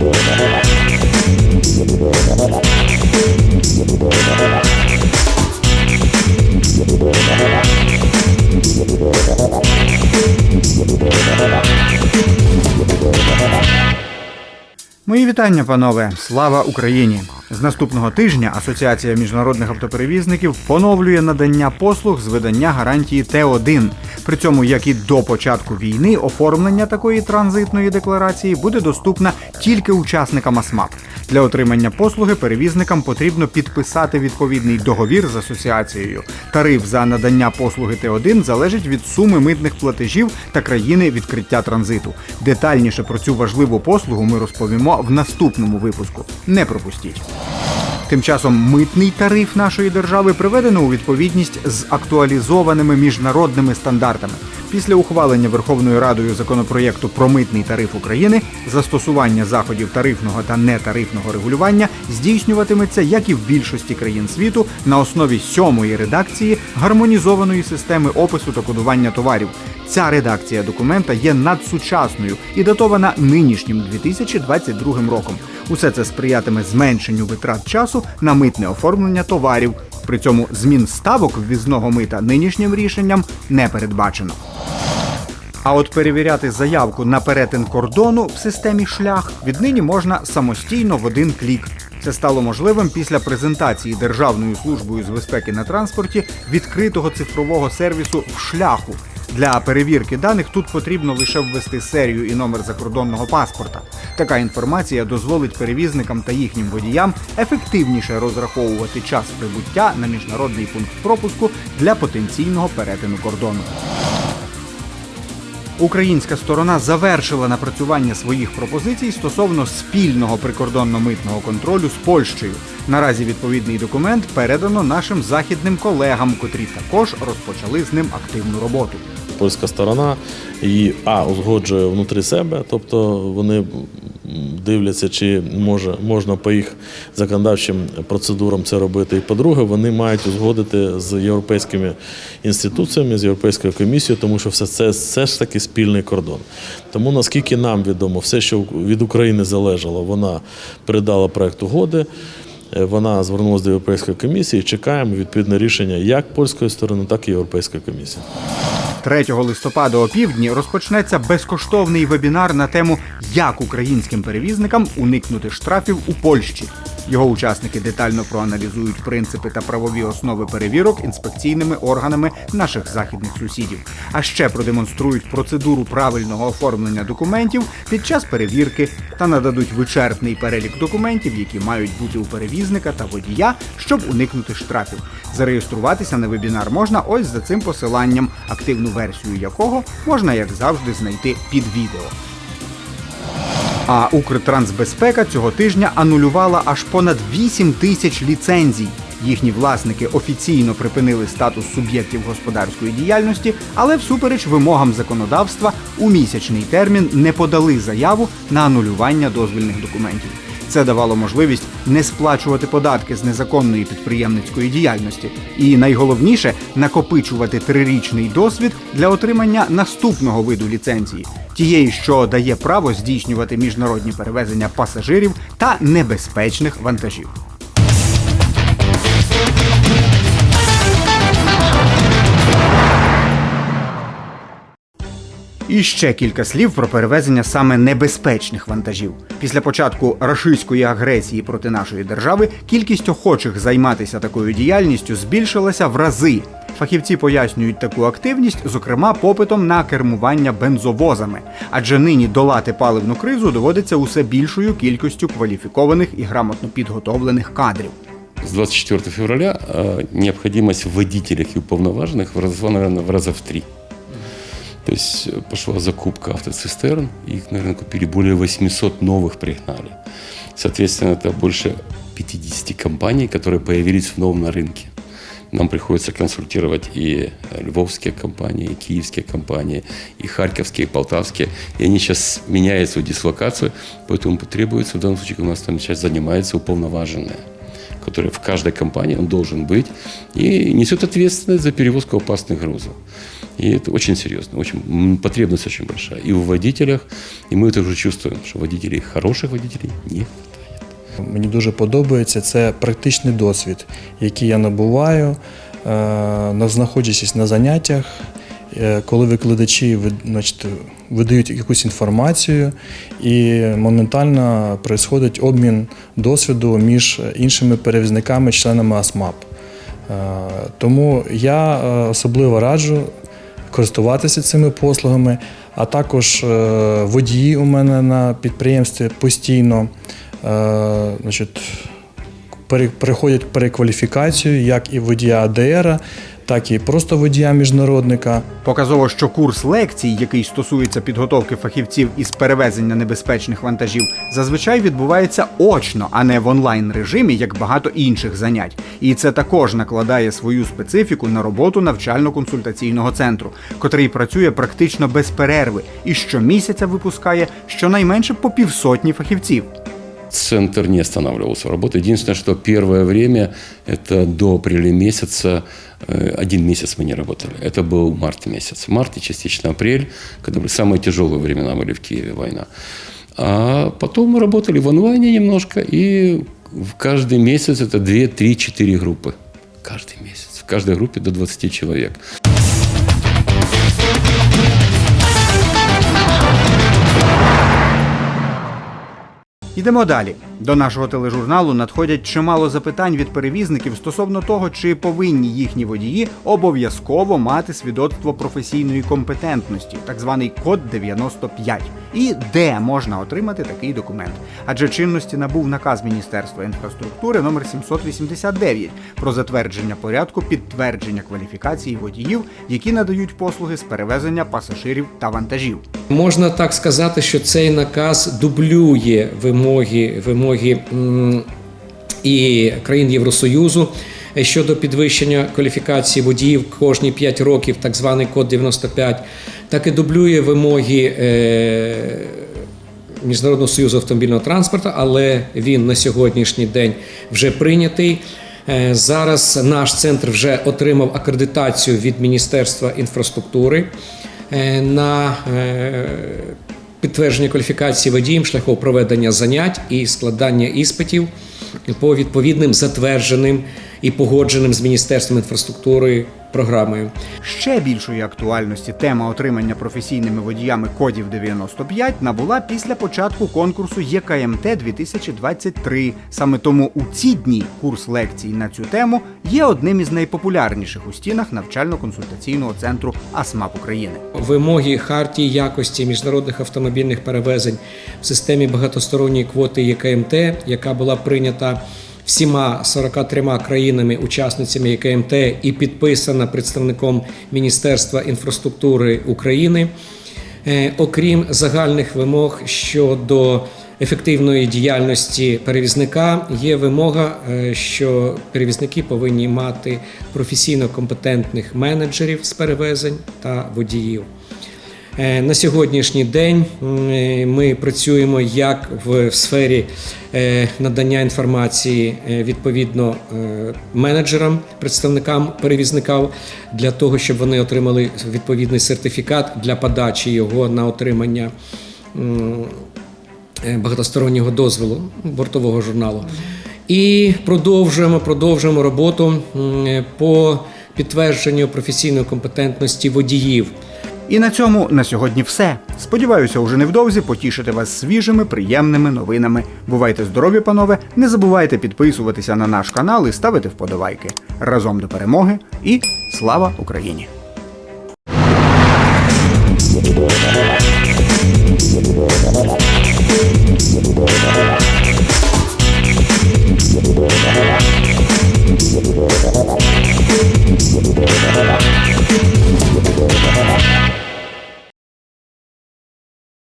Thank you. Вітання, панове! Слава Україні! З наступного тижня Асоціація міжнародних автоперевізників поновлює надання послуг з видання гарантії Т1. При цьому, як і до початку війни, оформлення такої транзитної декларації буде доступна тільки учасникам АСМАП. Для отримання послуги перевізникам потрібно підписати відповідний договір з асоціацією. Тариф за надання послуги Т1 залежить від суми митних платежів та країни відкриття транзиту. Детальніше про цю важливу послугу ми розповімо в наступному випуску. Не пропустіть. Тим часом митний тариф нашої держави приведено у відповідність з актуалізованими міжнародними стандартами. Після ухвалення Верховною Радою законопроєкту про митний тариф України застосування заходів тарифного та нетарифного регулювання здійснюватиметься, як і в більшості країн світу, на основі сьомої редакції гармонізованої системи опису та кодування товарів. Ця редакція документа є надсучасною і датована нинішнім 2022 роком. Усе це сприятиме зменшенню витрат часу на митне оформлення товарів. При цьому змін ставок ввізного мита нинішнім рішенням не передбачено. А от перевіряти заявку на перетин кордону в системі шлях віднині можна самостійно в один клік. Це стало можливим після презентації Державною службою з безпеки на транспорті відкритого цифрового сервісу в шляху. Для перевірки даних тут потрібно лише ввести серію і номер закордонного паспорта. Така інформація дозволить перевізникам та їхнім водіям ефективніше розраховувати час прибуття на міжнародний пункт пропуску для потенційного перетину кордону. Українська сторона завершила напрацювання своїх пропозицій стосовно спільного прикордонно-митного контролю з Польщею. Наразі відповідний документ передано нашим західним колегам, котрі також розпочали з ним активну роботу. Польська сторона її а узгоджує внутрі себе, тобто вони дивляться, чи може можна по їх законодавчим процедурам це робити. І по-друге, вони мають узгодити з європейськими інституціями, з європейською комісією, тому що все це все ж таки спільний кордон. Тому наскільки нам відомо, все, що від України залежало, вона передала проект угоди. Е, Вона звернулася до Європейської комісії. Чекаємо відповідне рішення як польської сторони, так і Європейської комісії. 3 листопада о півдні розпочнеться безкоштовний вебінар на тему як українським перевізникам уникнути штрафів у Польщі. Його учасники детально проаналізують принципи та правові основи перевірок інспекційними органами наших західних сусідів. А ще продемонструють процедуру правильного оформлення документів під час перевірки та нададуть вичерпний перелік документів, які мають бути у перевізника та водія, щоб уникнути штрафів. Зареєструватися на вебінар можна ось за цим посиланням, активну версію якого можна, як завжди, знайти під відео. А Укртрансбезпека цього тижня анулювала аж понад 8 тисяч ліцензій. Їхні власники офіційно припинили статус суб'єктів господарської діяльності, але всупереч вимогам законодавства у місячний термін не подали заяву на анулювання дозвільних документів. Це давало можливість не сплачувати податки з незаконної підприємницької діяльності, і найголовніше накопичувати трирічний досвід для отримання наступного виду ліцензії, тієї, що дає право здійснювати міжнародні перевезення пасажирів та небезпечних вантажів. І ще кілька слів про перевезення саме небезпечних вантажів. Після початку рашистської агресії проти нашої держави кількість охочих займатися такою діяльністю збільшилася в рази. Фахівці пояснюють таку активність, зокрема, попитом на кермування бензовозами, адже нині долати паливну кризу доводиться усе більшою кількістю кваліфікованих і грамотно підготовлених кадрів. С 24 февраля э, необходимость в водителях и уполноваженных наверное, в раза в три. То есть э, пошла закупка автоцистерн, их, наверное, купили более 800 новых пригнали. Соответственно, это больше 50 компаний, которые появились вновь на рынке. Нам приходится консультировать и э, львовские компании, и киевские компании, и харьковские, и полтавские. И они сейчас меняют свою дислокацию, поэтому потребуется в данном случае у нас там сейчас занимается уполноваженная, который в каждой компании он должен быть и несет ответственность за перевозку опасных грузов. И это очень серьезно, очень, м, потребность очень большая. И в водителях, и мы это уже чувствуем, что водителей, хороших водителей не Мені дуже подобається це практичний досвід, який я набуваю, е, на- знаходячись на заняттях, е, коли викладачі значить, видають якусь інформацію, і моментально відбувається обмін досвіду між іншими перевізниками, членами АСМАП. Е, Тому я е, особливо раджу користуватися цими послугами, а також е, водії у мене на підприємстві постійно е, значить, переходять перекваліфікацію як і водія АДР, так і просто водія міжнародника. Показово, що курс лекцій, який стосується підготовки фахівців із перевезення небезпечних вантажів, зазвичай відбувається очно, а не в онлайн режимі, як багато інших занять. І це також накладає свою специфіку на роботу навчально-консультаційного центру, котрий працює практично без перерви і щомісяця випускає щонайменше по півсотні фахівців. Центр не останавливался в работе. Единственное, что первое время, это до апреля месяца, э, один месяц мы не работали. Это был март месяц. Март и частично апрель, когда были самые тяжелые времена были в Киеве война. А потом мы работали в онлайне немножко, и в каждый месяц это 2, 3, 4 группы. Каждый месяц. В каждой группе до 20 человек. Йдемо далі. До нашого тележурналу надходять чимало запитань від перевізників стосовно того, чи повинні їхні водії обов'язково мати свідоцтво професійної компетентності, так званий код 95, і де можна отримати такий документ. Адже чинності набув наказ Міністерства інфраструктури номер 789 про затвердження порядку підтвердження кваліфікації водіїв, які надають послуги з перевезення пасажирів та вантажів. Можна так сказати, що цей наказ дублює вимоги, вимоги м, і країн Євросоюзу щодо підвищення кваліфікації водіїв кожні 5 років, так званий код 95, так і дублює вимоги. Е, Міжнародного союзу автомобільного транспорту, але він на сьогоднішній день вже прийнятий. Е, Зараз наш центр вже отримав акредитацію від Міністерства інфраструктури е, на підтвердження кваліфікації водіїв шляхом проведення занять і складання іспитів по відповідним затвердженим і погодженим з Міністерством інфраструктури програмою. Ще більшої актуальності тема отримання професійними водіями кодів 95 набула після початку конкурсу ЄКМТ 2023. Саме тому у ці дні курс лекцій на цю тему є одним із найпопулярніших у стінах навчально-консультаційного центру АСМАП України. Вимоги хартії якості міжнародних автомобільних перевезень в системі багатосторонньої квоти ЄКМТ, яка була прийнята всіма 43 країнами-учасницями ЄКМТ і підписана представником Міністерства інфраструктури України. Е, Окрім загальних вимог щодо ефективної діяльності перевізника, є вимога, е, що перевізники повинні мати професійно компетентних менеджерів з перевезень та водіїв. Е, На сьогоднішній день е, ми працюємо як в сфері е, надання інформації відповідно менеджерам, представникам перевізників для того, щоб вони отримали відповідний сертифікат для подачі його на отримання багатостороннього дозволу бортового журналу. І продовжуємо, продовжуємо роботу по підтвердженню професійної компетентності водіїв. І на цьому на сьогодні все. Сподіваюся, уже невдовзі потішити вас свіжими, приємними новинами. Бувайте здорові, панове! Не забувайте підписуватися на наш канал і ставити вподобайки. Разом до перемоги і слава Україні!